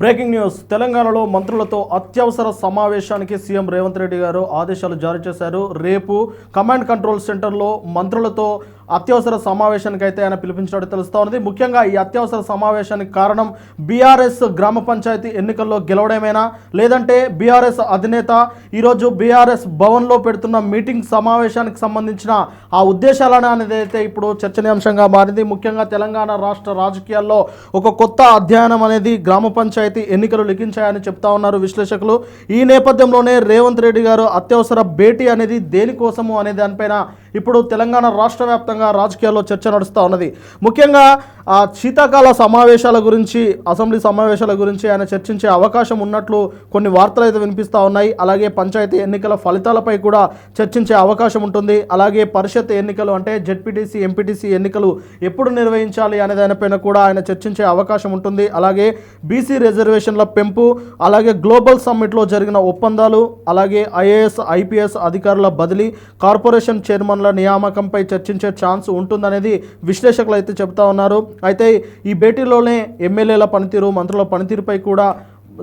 Breaking news. తెలంగాణలో మంత్రులతో అత్యవసర సమావేశానికి సీఎం రేవంత్ రెడ్డి గారు ఆదేశాలు జారీ చేశారు. రేపు కమాండ్ కంట్రోల్ సెంటర్లో మంత్రులతో అత్యవసర సమావేశానికి అయితే ఆయన పిలిపించినట్టు తెలుస్తూ ఉన్నది ముఖ్యంగా ఈ అత్యవసర సమావేశానికి కారణం బీఆర్ఎస్ గ్రామ పంచాయతీ ఎన్నికల్లో గెలవడమేనా? లేదంటే బీఆర్ఎస్ అధినేత ఈరోజు బీఆర్ఎస్ భవన్లో పెడుతున్న మీటింగ్ సమావేశానికి సంబంధించిన ఆ ఉద్దేశాలను అనేది అయితే ఇప్పుడు చర్చనీయాంశంగా మారింది. ముఖ్యంగా తెలంగాణ రాష్ట్ర రాజకీయాల్లో ఒక కొత్త అధ్యయనం అనేది గ్రామ పంచాయతీ ఎన్నికలు లిఖించాయని చెప్తా ఉన్నారు విశ్లేషకులు. ఈ నేపథ్యంలోనే రేవంత్ రెడ్డి గారు అత్యవసర భేటీ అనేది దేనికోసము అనే దానిపైన ఇప్పుడు తెలంగాణ రాష్ట్ర వ్యాప్తంగా రాజకీయాల్లో చర్చ నడుస్తూ ఉన్నది. ముఖ్యంగా ఆ శీతాకాల సమావేశాల గురించి అసెంబ్లీ సమావేశాల గురించి ఆయన చర్చించే అవకాశం ఉన్నట్లు కొన్ని వార్తలు అయితే వినిపిస్తూ ఉన్నాయి. అలాగే పంచాయతీ ఎన్నికల ఫలితాలపై కూడా చర్చించే అవకాశం ఉంటుంది. అలాగే పరిషత్ ఎన్నికలు అంటే జెడ్పీటీసీ ఎంపీటీసీ ఎన్నికలు ఎప్పుడు నిర్వహించాలి అనే దానిపైన కూడా ఆయన చర్చించే అవకాశం ఉంటుంది. అలాగే బీసీ రిజర్వేషన్ల పెంపు అలాగే గ్లోబల్ సమ్మిట్లో జరిగిన ఒప్పందాలు అలాగే ఐఏఎస్ ఐపీఎస్ అధికారుల బదిలీ కార్పొరేషన్ చైర్మన్ చైర్మన్ల నియామకంపై చర్చించే ఛాన్స్ ఉంటుందనేది విశ్లేషకులు అయితే చెబుతా ఉన్నారు. అయితే ఈ భేటీలోనే ఎమ్మెల్యేల పనితీరు మంత్రుల పనితీరుపై కూడా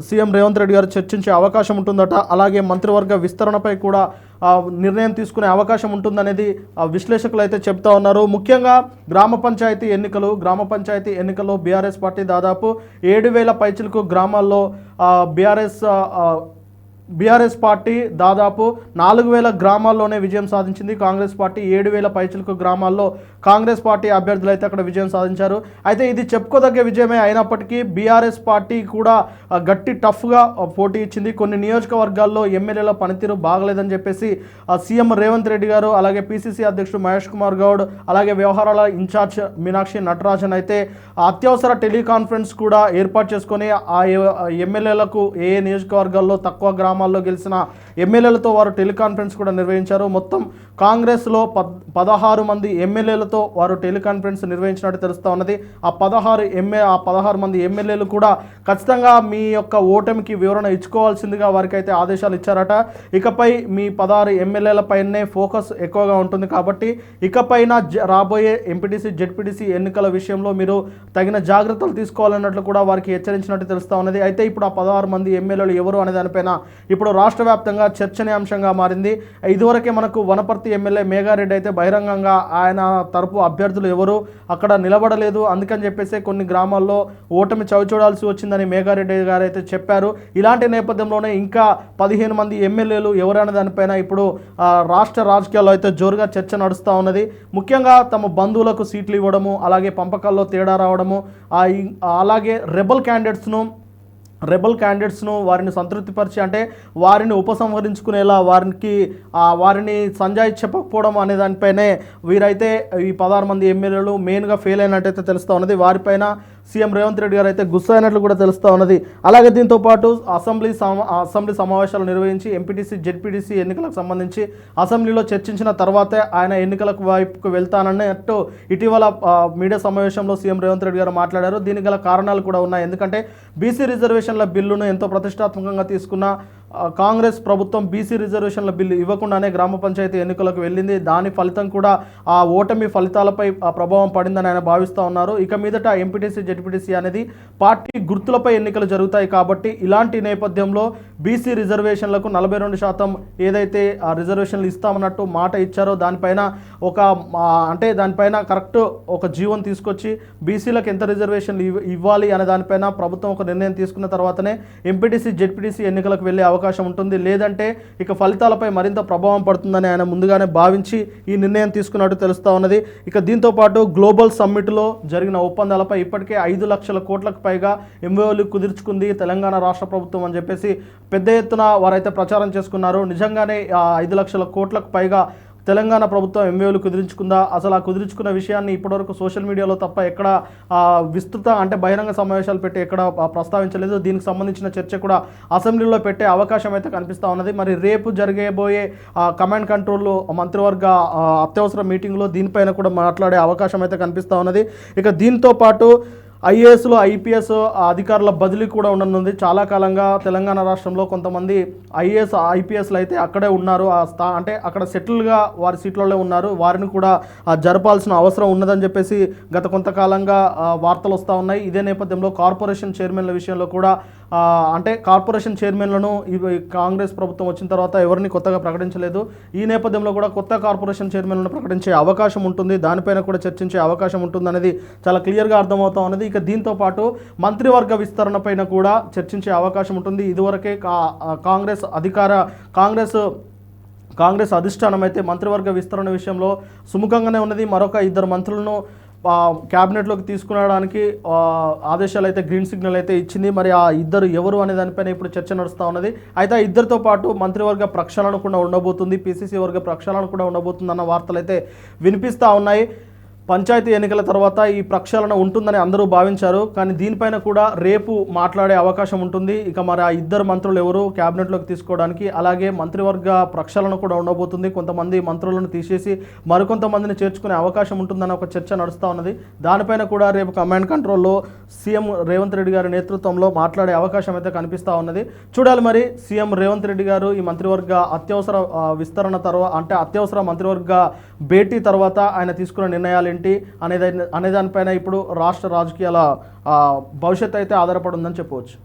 సీఎం రేవంత్ రెడ్డి గారు చర్చించే అవకాశం ఉంటుందట. అలాగే మంత్రివర్గ విస్తరణపై కూడా నిర్ణయం తీసుకునే అవకాశం ఉంటుందనేది ఆ, విశ్లేషకులు అయితే చెప్తా ఉన్నారు. ముఖ్యంగా గ్రామ పంచాయతీ ఎన్నికలు గ్రామ పంచాయతీ ఎన్నికల్లో బీఆర్ఎస్ పార్టీ దాదాపు ఏడు వేల పైచిలకు గ్రామాల్లో బీఆర్ఎస్ బీఆర్ఎస్ పార్టీ దాదాపు నాలుగు వేల గ్రామాల్లోనే విజయం సాధించింది. కాంగ్రెస్ పార్టీ ఏడు వేల పైచిలకు గ్రామాల్లో కాంగ్రెస్ పార్టీ అభ్యర్థులు అయితే అక్కడ విజయం సాధించారు. అయితే ఇది చెప్పుకోదగ్గ విజయమే అయినప్పటికీ బీఆర్ఎస్ పార్టీ కూడా గట్టి టఫ్గా పోటీ ఇచ్చింది. కొన్ని నియోజకవర్గాల్లో ఎమ్మెల్యేల పనితీరు బాగలేదని చెప్పేసి సీఎం రేవంత్ రెడ్డి గారు అలాగే పిసిసి అధ్యక్షుడు మహేష్ కుమార్ గౌడ్ అలాగే వ్యవహారాల ఇన్ఛార్జ్ మీనాక్షి నటరాజన్ అయితే అత్యవసర టెలికాన్ఫరెన్స్ కూడా ఏర్పాటు చేసుకొని ఆ ఎమ్మెల్యేలకు ఏ నియోజకవర్గాల్లో తక్కువ గ్రామాల్లో గెలిచిన ఎమ్మెల్యేలతో వారు టెలికాన్ఫరెన్స్ కూడా నిర్వహించారు. మొత్తం కాంగ్రెస్లో పద్ పదహారు మంది ఎమ్మెల్యేలతో వారు టెలికాన్ఫరెన్స్ నిర్వహించినట్టు తెలుస్తూ ఉన్నది. ఆ పదహారు ఎమ్మె ఆ పదహారు మంది ఎమ్మెల్యేలు కూడా ఖచ్చితంగా మీ యొక్క ఓటమికి వివరణ ఇచ్చుకోవాల్సిందిగా వారికి అయితే ఆదేశాలు ఇచ్చారట. ఇకపై మీ పదహారు ఎమ్మెల్యేలపైనే ఫోకస్ ఎక్కువగా ఉంటుంది కాబట్టి ఇకపైన జ- రాబోయే ఎంపీటీసీ జెడ్పీటీసీ ఎన్నికల విషయంలో మీరు తగిన జాగ్రత్తలు తీసుకోవాలన్నట్లు కూడా వారికి హెచ్చరించినట్టు తెలుస్తూ ఉన్నది. అయితే ఇప్పుడు ఆ పదహారు మంది ఎమ్మెల్యేలు ఎవరు అనే దానిపైన ఇప్పుడు రాష్ట్ర వ్యాప్తంగా చర్చనీయాంశంగా మారింది. ఇదివరకే మనకు వనపర్తి ఎమ్మెల్యే మేఘారెడ్డి అయితే బహిరంగంగా ఆయన తరపు అభ్యర్థులు ఎవరు? అక్కడ నిలబడలేదు. అందుకని చెప్పేసి కొన్ని గ్రామాల్లో ఓటమి చవిచూడాల్సి వచ్చిందని మేఘారెడ్డి గారు అయితే చెప్పారు. ఇలాంటి నేపథ్యంలోనే ఇంకా పదిహేను మంది ఎమ్మెల్యేలు ఎవరైనా దానిపైన ఇప్పుడు రాష్ట్ర రాజకీయాల్లో అయితే జోరుగా చర్చ నడుస్తూ ఉన్నది. ముఖ్యంగా తమ బంధువులకు సీట్లు ఇవ్వడము అలాగే పంపకాల్లో తేడా రావడము అలాగే రెబల్ క్యాండిడేట్స్ను రెబల్ క్యాండిడేట్స్ను వారిని సంతృప్తిపరిచి అంటే వారిని ఉపసంహరించుకునేలా వారికి వారిని సంజాయి చెప్పకపోవడం అనే దానిపైనే వీరైతే ఈ పదహారు మంది ఎమ్మెల్యేలు మెయిన్గా ఫెయిల్ అయినట్టయితే తెలుస్తూ ఉన్నది. వారిపైన సీఎం రేవంత్ రెడ్డి గారు అయితే గుస్సా అయినట్లు కూడా తెలుస్తూ ఉన్నది. అలాగే దీంతో పాటు అసెంబ్లీ సమా అసెంబ్లీ సమావేశాలు నిర్వహించి ఎంపీటీసీ జెడ్పీటీసీ ఎన్నికలకు సంబంధించి అసెంబ్లీలో చర్చించిన తర్వాతే ఆయన ఎన్నికలకు వైపుకు వెళ్తానన్నట్టు ఇటీవల మీడియా సమావేశంలో సీఎం రేవంత్ రెడ్డి గారు మాట్లాడారు. దీనికి గల కారణాలు కూడా ఉన్నాయి. ఎందుకంటే బీసీ రిజర్వేషన్ల బిల్లును ఎంతో ప్రతిష్టాత్మకంగా తీసుకున్న కాంగ్రెస్ ప్రభుత్వం బీసీ రిజర్వేషన్ల బిల్లు ఇవ్వకుండానే గ్రామ పంచాయతీ ఎన్నికలకు వెళ్ళింది. దాని ఫలితం కూడా ఆ ఓటమి ఫలితాలపై ప్రభావం పడిందని ఆయన భావిస్తూ ఉన్నారు. ఇక మీదట ఎంపీటీసీ జెడ్పీటీసీ అనేది పార్టీ గుర్తులపై ఎన్నికలు జరుగుతాయి కాబట్టి ఇలాంటి నేపథ్యంలో బీసీ రిజర్వేషన్లకు నలభై రెండు శాతం ఏదైతే ఆ రిజర్వేషన్లు ఇస్తామన్నట్టు మాట ఇచ్చారో దానిపైన ఒక అంటే దానిపైన కరెక్ట్ ఒక జీవం తీసుకొచ్చి బీసీలకు ఎంత రిజర్వేషన్లు ఇవ్వాలి అనే దానిపైన ప్రభుత్వం ఒక నిర్ణయం తీసుకున్న తర్వాతనే ఎంపీటీసీ జెడ్పీటీసీ ఎన్నికలకు వెళ్ళే అవకాశం ఉంటుంది. లేదంటే ఇక ఫలితాలపై మరింత ప్రభావం పడుతుందని ఆయన ముందుగానే భావించి ఈ నిర్ణయం తీసుకున్నట్టు తెలుస్తూ ఉన్నది. ఇక దీంతో పాటు గ్లోబల్ సమ్మిట్లో జరిగిన ఒప్పందాలపై ఇప్పటికే ఐదు లక్షల కోట్లకు పైగా ఎంఓలు కుదుర్చుకుంది తెలంగాణ రాష్ట్ర ప్రభుత్వం అని చెప్పేసి పెద్ద ఎత్తున వారైతే ప్రచారం చేసుకున్నారు. నిజంగానే ఐదు లక్షల కోట్లకు పైగా తెలంగాణ ప్రభుత్వం ఎంఏలు కుదిరించుకుందా? అసలు ఆ కుదిరించుకున్న విషయాన్ని ఇప్పటివరకు సోషల్ మీడియాలో తప్ప ఎక్కడ విస్తృత అంటే బహిరంగ సమావేశాలు పెట్టి ఎక్కడ ప్రస్తావించలేదు. దీనికి సంబంధించిన చర్చ కూడా అసెంబ్లీలో పెట్టే అవకాశం అయితే కనిపిస్తూ ఉన్నది. మరి రేపు జరగబోయే కమాండ్ కంట్రోల్ మంత్రివర్గ అత్యవసర మీటింగ్లో దీనిపైన కూడా మాట్లాడే అవకాశం అయితే కనిపిస్తూ ఉన్నది. ఇక దీంతో పాటు ఐఏఎస్లో ఐపీఎస్ అధికారుల బదిలీ కూడా ఉండనుంది. చాలా కాలంగా తెలంగాణ రాష్ట్రంలో కొంతమంది ఐఏఎస్ ఐపీఎస్లు అయితే అక్కడే ఉన్నారు. ఆ స్థా అంటే అక్కడ సెటిల్గా వారి సీట్లలో ఉన్నారు. వారిని కూడా జరపాల్సిన అవసరం ఉన్నదని చెప్పేసి గత కొంతకాలంగా వార్తలు వస్తూ ఉన్నాయి. ఇదే నేపథ్యంలో కార్పొరేషన్ చైర్మన్ల విషయంలో కూడా అంటే కార్పొరేషన్ చైర్మన్లను ఇవి కాంగ్రెస్ ప్రభుత్వం వచ్చిన తర్వాత ఎవరిని కొత్తగా ప్రకటించలేదు. ఈ నేపథ్యంలో కూడా కొత్త కార్పొరేషన్ చైర్మన్లను ప్రకటించే అవకాశం ఉంటుంది. దానిపైన కూడా చర్చించే అవకాశం ఉంటుంది అనేది చాలా క్లియర్గా అర్థమవుతా ఉన్నది. ఇక దీంతో పాటు మంత్రివర్గ విస్తరణ పైన కూడా చర్చించే అవకాశం ఉంటుంది. ఇదివరకే కాంగ్రెస్ అధికార కాంగ్రెస్ కాంగ్రెస్ అధిష్టానం అయితే మంత్రివర్గ విస్తరణ విషయంలో సుముఖంగానే ఉన్నది. మరొక ఇద్దరు మంత్రులను క్యాబినెట్లోకి తీసుకురావడానికి ఆదేశాలు అయితే గ్రీన్ సిగ్నల్ అయితే ఇచ్చింది. మరి ఆ ఇద్దరు ఎవరు అనే దానిపైన ఇప్పుడు చర్చ నడుస్తూ ఉన్నది. అయితే ఆ ఇద్దరితో పాటు మంత్రివర్గ ప్రక్షాళన కూడా ఉండబోతుంది పిసిసి వర్గ ప్రక్షాళన కూడా ఉండబోతుంది అన్న వార్తలు అయితే వినిపిస్తూ ఉన్నాయి. పంచాయతీ ఎన్నికల తర్వాత ఈ ప్రక్షాళన ఉంటుందని అందరూ భావించారు. కానీ దీనిపైన కూడా రేపు మాట్లాడే అవకాశం ఉంటుంది. ఇక మరి ఆ ఇద్దరు మంత్రులు ఎవరు క్యాబినెట్లోకి తీసుకోవడానికి అలాగే మంత్రివర్గ ప్రక్షాళన కూడా ఉండబోతుంది. కొంతమంది మంత్రులను తీసేసి మరికొంతమందిని చేర్చుకునే అవకాశం ఉంటుందని ఒక చర్చ నడుస్తూ ఉన్నది. దానిపైన కూడా రేపు కమాండ్ కంట్రోల్లో సీఎం రేవంత్ రెడ్డి గారి నేతృత్వంలో మాట్లాడే అవకాశం అయితే కనిపిస్తూ ఉన్నది. చూడాలి మరి సీఎం రేవంత్ రెడ్డి గారు ఈ మంత్రివర్గ అత్యవసర విస్తరణ తర్వాత అంటే అత్యవసర మంత్రివర్గ భేటీ తర్వాత ఆయన తీసుకున్న నిర్ణయాలు ఏంటి అనేది అనే దానిపైన ఇప్పుడు రాష్ట్ర రాజకీయాల భవిష్యత్తు అయితే ఆధారపడి ఉందని చెప్పవచ్చు.